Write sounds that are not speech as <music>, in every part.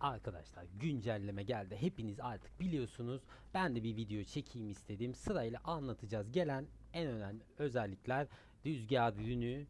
Arkadaşlar güncelleme geldi. Hepiniz artık biliyorsunuz. Ben de bir video çekeyim istedim. Sırayla anlatacağız. Gelen en önemli özellikler rüzgar ürünü,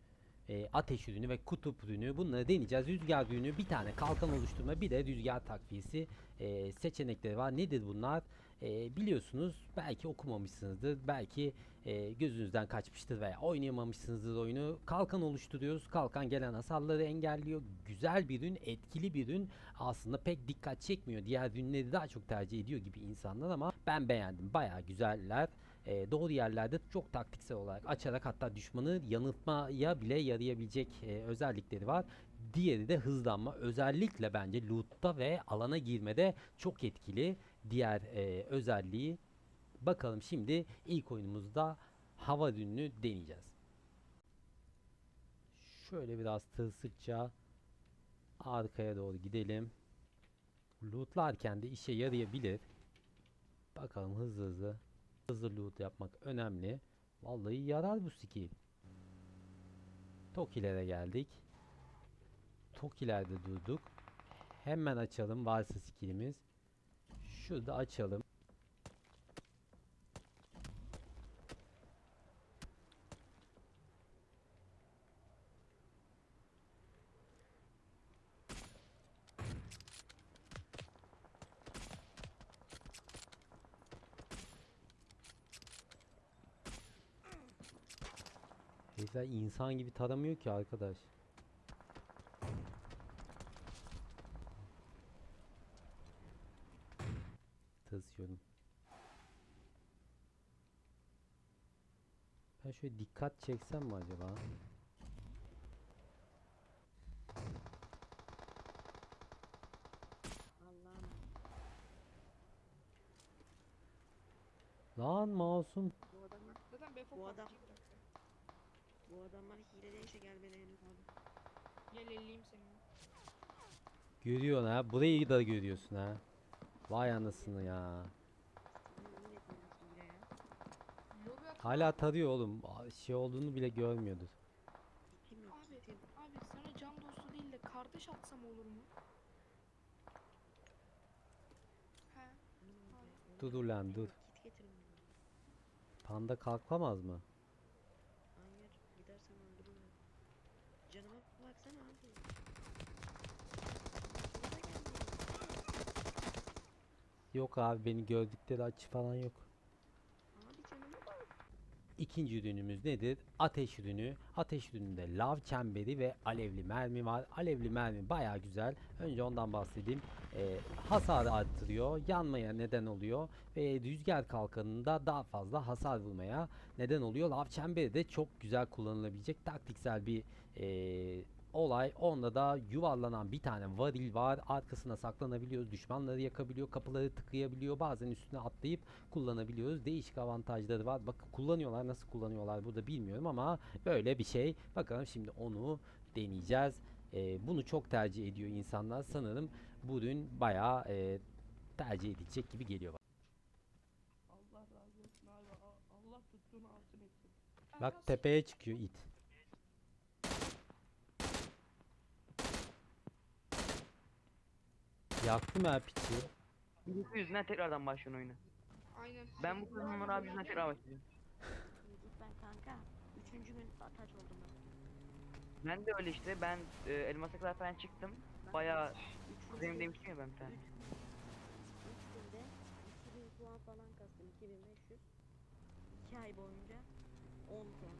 e, ateş ürünü ve kutup ürünü. Bunları deneyeceğiz. Rüzgar ürünü bir tane kalkan oluşturma bir de rüzgar takviyesi e, seçenekleri var. Nedir bunlar? E, biliyorsunuz belki okumamışsınızdır. Belki e, gözünüzden kaçmıştır veya oynayamamışsınızdır oyunu. Kalkan oluşturuyoruz. Kalkan gelen hasarları engelliyor. Güzel bir ürün, etkili bir ürün. Aslında pek dikkat çekmiyor. Diğer ürünleri daha çok tercih ediyor gibi insanlar ama ben beğendim. Bayağı güzeller. E, doğru yerlerde çok taktiksel olarak açarak hatta düşmanı yanıltmaya bile yarayabilecek e, özellikleri var. Diğeri de hızlanma. Özellikle bence loot'ta ve alana girmede çok etkili. Diğer e, özelliği. Bakalım şimdi ilk oyunumuzda hava ürününü deneyeceğiz. Şöyle biraz tırsıkça arkaya doğru gidelim. Lootlarken de işe yarayabilir. Bakalım hızlı hızlı. Hızlı loot yapmak önemli. Vallahi yarar bu skill. Tokilere geldik. Tokilerde durduk. Hemen açalım varsa skillimiz. Şurada açalım. Herifler insan gibi taramıyor ki arkadaş. Tırsıyorum. Ben şöyle dikkat çeksem mi acaba? Lan masum. Bu adamlar, Zaten Befo Bu adam- bıraktı. bu adamlar hilede işe gelmelerini kaldı. Gel elleyeyim seni. Görüyorsun ha. Burayı da görüyorsun ha. Vay anasını ya. Yemin ediyorum hile ya. Lobi at. Hala tarıyor oğlum. Şey olduğunu bile yok? Abi, abi sana can dostu değil de kardeş atsam olur mu? He. Dur dur lan dur. Kit getirin bana. Panda kalkamaz mı? Hayır. Gidersen öldürürüm. Canıma baksana abi. Yok abi beni gördükleri açı falan yok. İkinci ürünümüz nedir? Ateş ürünü. Ateş ürününde lav çemberi ve alevli mermi var. Alevli mermi baya güzel. Önce ondan bahsedeyim. Ee, hasarı arttırıyor. Yanmaya neden oluyor. Ve rüzgar kalkanında daha fazla hasar vurmaya neden oluyor. Lav çemberi de çok güzel kullanılabilecek taktiksel bir ee, olay. Onda da yuvarlanan bir tane varil var. Arkasına saklanabiliyoruz. Düşmanları yakabiliyor. Kapıları tıkayabiliyor. Bazen üstüne atlayıp kullanabiliyoruz. Değişik avantajları var. Bakın kullanıyorlar. Nasıl kullanıyorlar burada bilmiyorum ama böyle bir şey. Bakalım şimdi onu deneyeceğiz. Ee, bunu çok tercih ediyor insanlar. Sanırım bu ürün bayağı e, tercih edilecek gibi geliyor. Allah razı olsun abi. Allah tuttuğunu altın etsin. Bak tepeye çıkıyor it. Yaktım ha piçi. Birisi yüzünden tekrardan başlıyorsun oyuna. Aynen. Ben bu kızımın abi yüzünden tekrar başlıyorum. YouTube'dan kanka. Üçüncü gün ataç oldum ben. Ben de öyle işte ben e, elmasa kadar falan çıktım. Ben Bayağı üçüncü- demiştim ya ben bir tane. Üç, günde 2000 puan falan kastım. 2500. 2 ay boyunca 10 puan.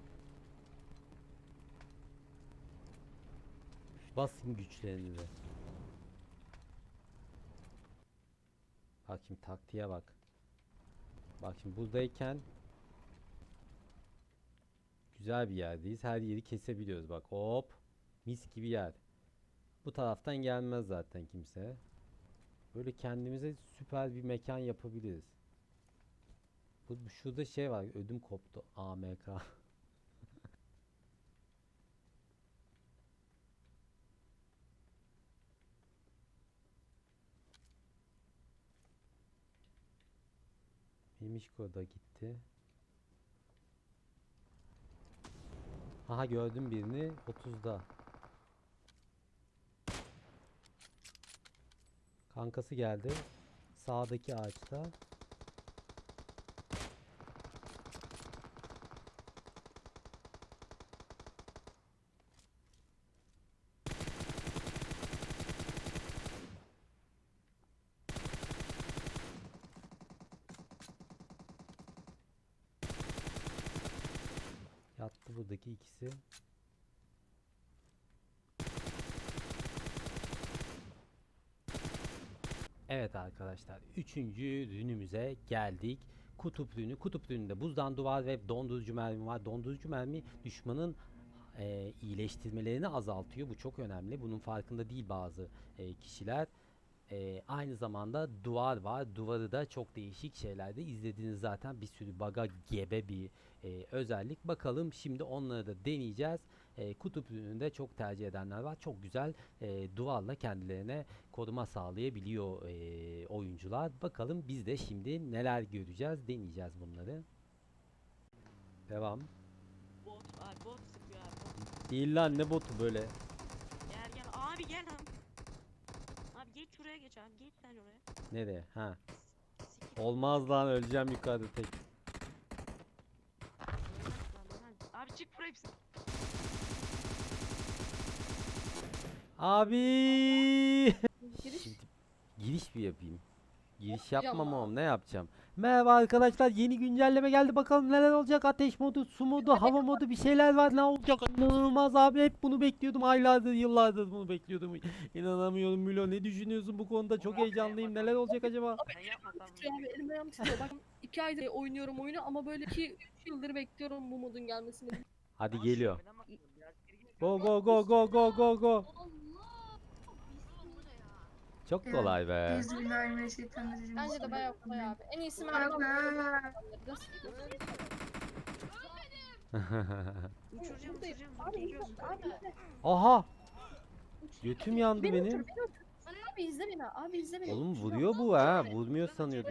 Basın güçlerini de. Bak şimdi taktiğe bak. Bak şimdi buradayken güzel bir yerdeyiz. Her yeri kesebiliyoruz bak. Hop. Mis gibi yer. Bu taraftan gelmez zaten kimse. Böyle kendimize süper bir mekan yapabiliriz. Bu şurada şey var. Ödüm koptu. AMK. Mimişko da gitti. Aha gördüm birini 30'da. Kankası geldi. Sağdaki ağaçta. Yattı buradaki ikisi. Evet arkadaşlar, üçüncü rünümüze geldik. Kutup rünü. Kutup rününde buzdan duvar ve dondurucu mermi var. Dondurucu mermi düşmanın e, iyileştirmelerini azaltıyor. Bu çok önemli. Bunun farkında değil bazı e, kişiler. E, aynı zamanda duvar var. Duvarı da çok değişik şeylerde izlediniz zaten. Bir sürü baga gebe bir e, özellik. Bakalım şimdi onları da deneyeceğiz. E, kutup ürününde çok tercih edenler var. Çok güzel e, duvarla kendilerine koruma sağlayabiliyor e, oyuncular. Bakalım biz de şimdi neler göreceğiz, deneyeceğiz bunları. Devam. Bot abi bot sıkıyor abi. Bot. Değil lan ne botu böyle. Gel gel abi gel abi. Abi geç şuraya geç abi. Geç sen oraya. Nereye? Ha. Olmaz lan öleceğim yukarıda tek. Abi çık buraya hepsi. Abi. Giriş. Şimdi giriş bir yapayım. Giriş Yapacağım yapmam abi. oğlum ne yapacağım? Merhaba arkadaşlar yeni güncelleme geldi bakalım neler olacak ateş modu, su modu, hava modu bir şeyler var ne olacak inanılmaz abi hep bunu bekliyordum aylardır yıllardır bunu bekliyordum inanamıyorum Milo ne düşünüyorsun bu konuda çok heyecanlıyım neler olacak acaba? Titriyor abi elim ayağım titriyor. Bak iki aydır oynuyorum oyunu ama böyle iki üç yıldır bekliyorum bu modun gelmesini. Hadi geliyor. Go go go go go go go. Çok kolay be. Bismillahirrahmanirrahim. Bence de bayağı kolay abi. En iyisi merhaba. bak. Uçuracağım uçuracağım. Abi Geliyorsun. Aha götüm yandı Beni benim. otur, beni otur. Abi izle beni, abi izle beni. Oğlum vuruyor bu ha vurmuyor sanıyorduk.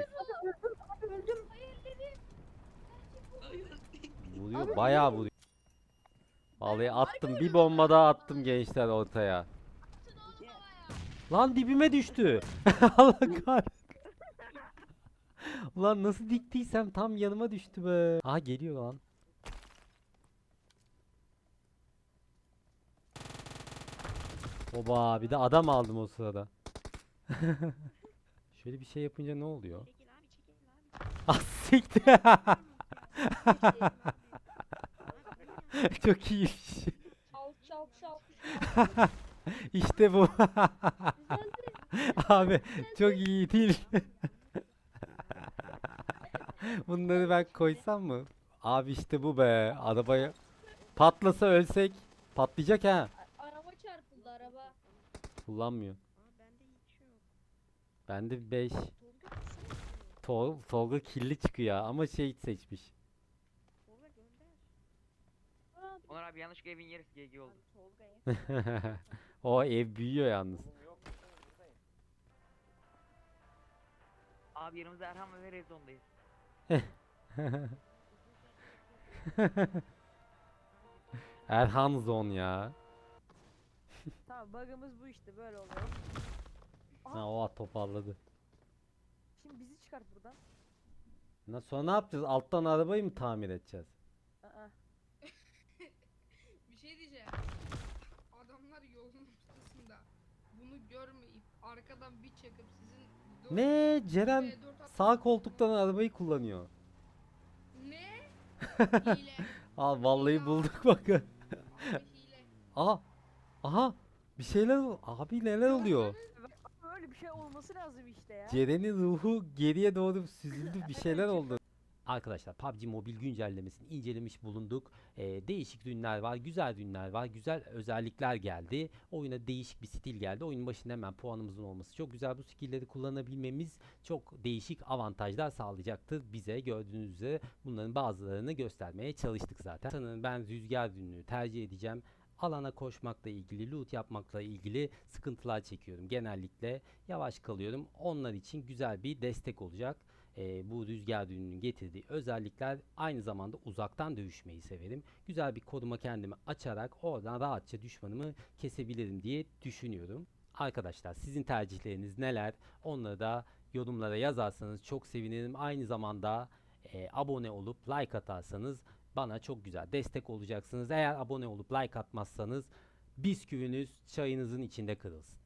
Vuruyor bayağı vuruyor. Vallahi attım bir bomba daha attım gençler ortaya. Lan dibime düştü. <laughs> Allah kahretsin. Ulan nasıl diktiysem tam yanıma düştü be. Aha geliyor lan. Oba bir de adam aldım o sırada. <laughs> Şöyle bir şey yapınca ne oluyor? Abi. <laughs> Ah. Çok iyi. Çal, çal. <laughs> İşte bu. <laughs> Abi çok iyi değil. <laughs> Bunları ben koysam mı? Abi işte bu be. Arabaya patlasa ölsek patlayacak ha. Araba çarpıldı araba. Kullanmıyor. Bende hiç yok. Bende 5. Tolga baksana. Tol Tolga kirli çıkıyor ama şey seçmiş. Onur abi yanlışlıkla evin yarısı GG oldu. O ev büyüyor yalnız. Abi yanımızda Erhan ve Rezon'dayız. <laughs> Erhan Zon ya. Tamam bug'ımız bu işte böyle oluyor. Ha o toparladı. Şimdi bizi çıkart buradan. Na sonra ne yapacağız? Alttan arabayı mı tamir edeceğiz? Aa. Bir şey diyeceğim. Adamlar yolun ortasında. Bunu görmeyip arkadan bir çakıp sizin dört- Ne? Ceren V4 at- sağ koltuktan arabayı kullanıyor. Ne? <laughs> Hile. Aa vallahi bulduk bak. Abi hile. Aha. Aha. Bir şeyler ol- abi neler oluyor? Böyle bir şey olması lazım işte ya. Ceren'in ruhu geriye doğru süzüldü bir şeyler oldu. Arkadaşlar PUBG Mobile güncellemesini incelemiş bulunduk. Ee, değişik ürünler var, güzel ürünler var, güzel özellikler geldi. Oyuna değişik bir stil geldi. Oyunun başında hemen puanımızın olması çok güzel. Bu skill'leri kullanabilmemiz çok değişik avantajlar sağlayacaktır bize. Gördüğünüz üzere bunların bazılarını göstermeye çalıştık zaten. Sanırım ben rüzgar ürünü tercih edeceğim. Alana koşmakla ilgili, loot yapmakla ilgili sıkıntılar çekiyorum. Genellikle yavaş kalıyorum. Onlar için güzel bir destek olacak. Ee, bu rüzgar düğününün getirdiği özellikler aynı zamanda uzaktan dövüşmeyi severim. Güzel bir koruma kendimi açarak oradan rahatça düşmanımı kesebilirim diye düşünüyorum. Arkadaşlar sizin tercihleriniz neler? Onları da yorumlara yazarsanız çok sevinirim. Aynı zamanda e, abone olup like atarsanız bana çok güzel destek olacaksınız. Eğer abone olup like atmazsanız bisküviniz çayınızın içinde kırılsın.